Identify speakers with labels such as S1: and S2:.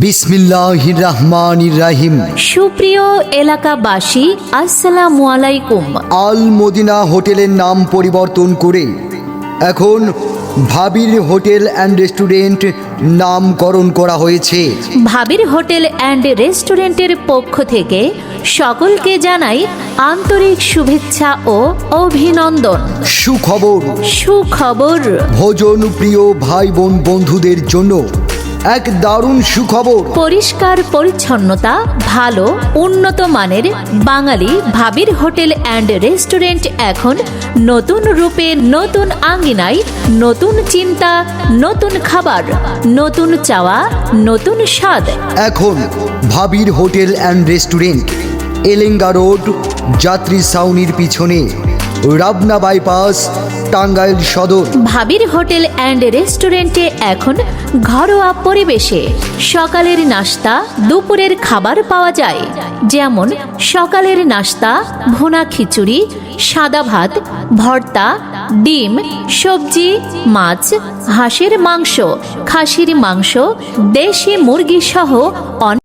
S1: বিসমিল্লাহ রহমান রাহিম
S2: সুপ্রিয় এলাকাবাসী আসসালামু আলাইকুম।
S1: আল মদিনা হোটেলের নাম পরিবর্তন করে এখন ভাবির হোটেল অ্যান্ড রেস্টুরেন্ট নামকরণ করা হয়েছে।
S2: ভাবির হোটেল অ্যান্ড রেস্টুরেন্টের পক্ষ থেকে সকলকে জানাই আন্তরিক শুভেচ্ছা ও অভিনন্দন।
S1: সুখবর।
S2: সুখবর।
S1: ভোজন প্রিয় ভাই বোন বন্ধুদের জন্য এক দারুণ সুখবর।
S2: পরিষ্কার পরিচ্ছন্নতা ভালো উন্নত মানের বাঙালি ভাবির হোটেল অ্যান্ড রেস্টুরেন্ট এখন নতুন রূপে নতুন আঙ্গিনায় নতুন চিন্তা নতুন খাবার নতুন চাওয়া নতুন স্বাদ।
S1: এখন ভাবির hotel and restaurant Elenga road যাত্রী সাউনির পিছনে। রাবনা বাইপাস, টাঙ্গাইল সদর।
S2: ভাবির হোটেল অ্যান্ড রেস্টুরেন্টে এখন ঘরোয়া পরিবেশে সকালের নাস্তা, দুপুরের খাবার পাওয়া যায়। যেমন সকালের নাস্তা, ভুনা খিচুড়ি, সাদা ভাত, ভর্তা, ডিম, সবজি, মাছ, হাঁসের মাংস, খাসির মাংস, দেশি মুরগি সহ